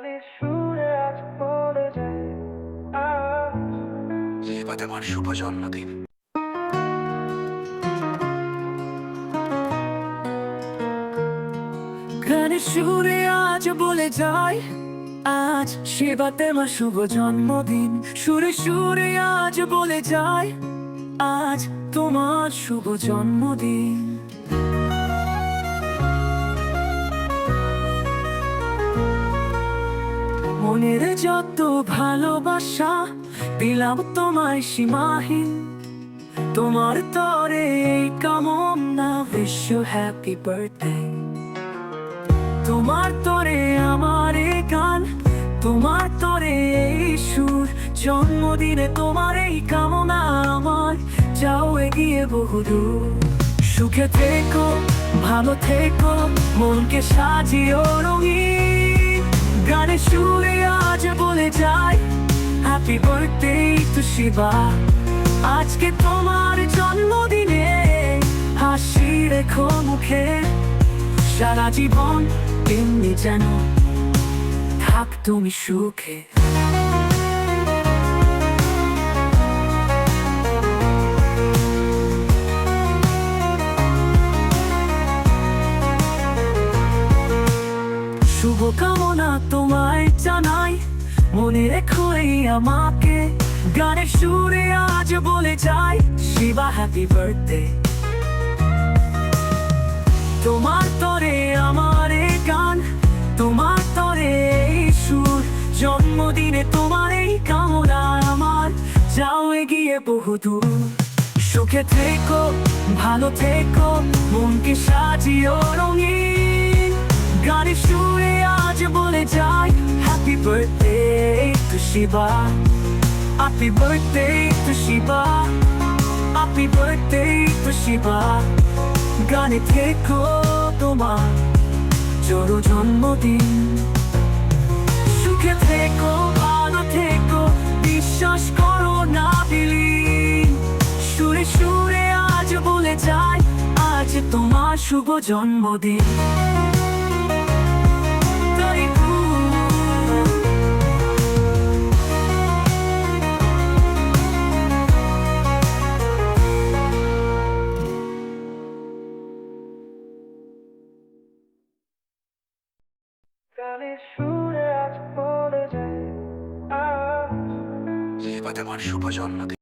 গানের সুরে আজ বলে যায় আজ। এবার আমার শুভ জন্মদিন। গানের সুরে আজ বলে যায় আজ সেবাতে মা শুভ জন্মদিন। সুরে সুরে আজ বলে যায় আজ তোমার শুভ জন্মদিন। মনের যত ভালোবাসা দিলাম তোমায় সীমাহীন। তোমার তরে এই কামনা বিশ্ব হ্যাপি বার্থডে তোমার তরে আমার এই গান, তোমার তরে এই সুর, জন্মদিনে তোমার এই কামনা আমার। যাও এগিয়ে বহুদূর সুখে থেকো, ভালো থেকো, মনকে সাজিও রঙিন যায়। হ্যাপি বার্থডে টু শিবা আজকে তোমার জন্মদিনে হাসি রেখো মুখে। সারা জীবন এমনি যেন থাক তুমি সুখে। শুভকামনা তোমায় মনে রেখো এই আমাকে। গানের সুরে আজ বলে যাই শিবা হ্যাপি বার্থডে তোমার তরে আমার এই গান, তোমার তরে এই সুর। জন্মদিনে তোমার এই কামনা আমার, যাও এগিয়ে বহুদূর সুখে থেকো, ভালো থেকো, মনকে সাজিও রঙিন। Shiva happy birthday to Shiva happy birthday to Shiva গানে থেকো তোমার জোরো জন্মদিন। সুখে থেকো, ভালো থেকো, বিশ্বাস করো না বিলীন। সুরে সুরে আজ বলে যায় আজ তোমার শুভ জন্মদিন। এবার আমার শুভ জন্মদিন।